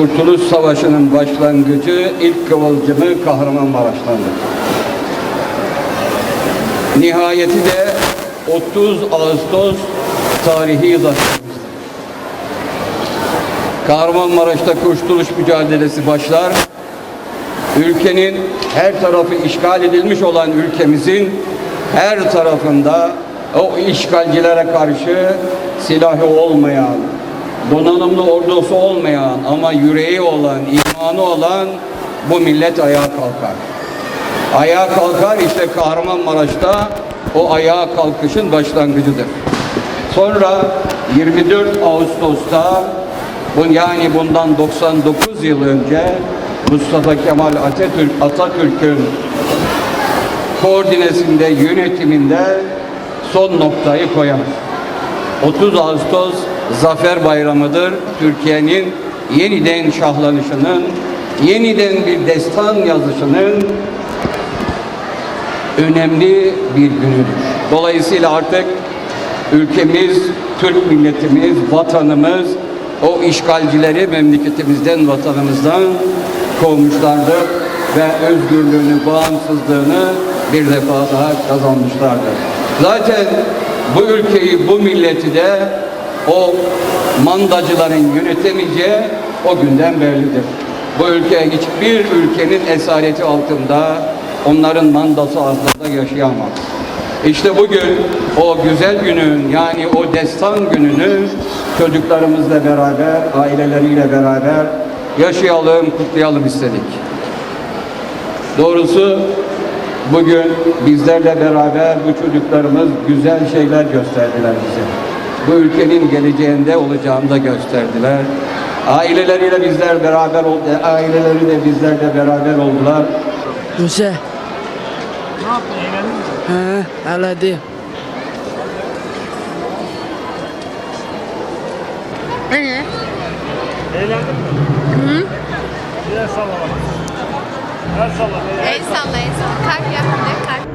Kurtuluş Savaşı'nın başlangıcı, ilk kıvılcımı Kahramanmaraş'tandır. Nihayeti de 30 Ağustos tarihi zaferimizdir. Kahramanmaraş'ta kurtuluş mücadelesi başlar. Ülkenin her tarafı işgal edilmiş olan ülkemizin her tarafında o işgalcilere karşı silahı olmayan, donanımlı ordusu olmayan ama yüreği olan, imanı olan bu millet ayağa kalkar. Ayağa kalkar işte Kahramanmaraş'ta o ayağa kalkışın başlangıcıdır. Sonra 24 Ağustos'ta yani bundan 99 yıl önce Mustafa Kemal Atatürk Atatürk'ün koordinesinde, yönetiminde son noktayı koyar. 30 Ağustos Zafer Bayramı'dır. Türkiye'nin yeniden şahlanışının, yeniden bir destan yazışının önemli bir günüdür. Dolayısıyla artık ülkemiz, Türk milletimiz, vatanımız o işgalcileri memleketimizden, vatanımızdan kovmuşlardır ve özgürlüğünü, bağımsızlığını bir defa daha kazanmışlardır. Zaten bu ülkeyi, bu milleti de o mandacıların yönetemeyeceği o günden bellidir. Bu ülke hiçbir ülkenin esareti altında, onların mandası altında yaşayamaz. İşte bugün o güzel günün yani o destan gününü çocuklarımızla beraber, aileleriyle beraber yaşayalım, kutlayalım istedik. Doğrusu bugün bizlerle beraber bu çocuklarımız güzel şeyler gösterdiler bize. Bu ülkenin geleceğinde olacağını da gösterdiler. Aileleriyle bizler beraber oldu, aileleri de bizlerle beraber oldular. Musa. Ne yaptın eğlendin mi? Ha, ağladı. Anne. Eğlendin mi? Hı. Bir el salla bana. El salla. El. Salla el salla. Bir de kalp.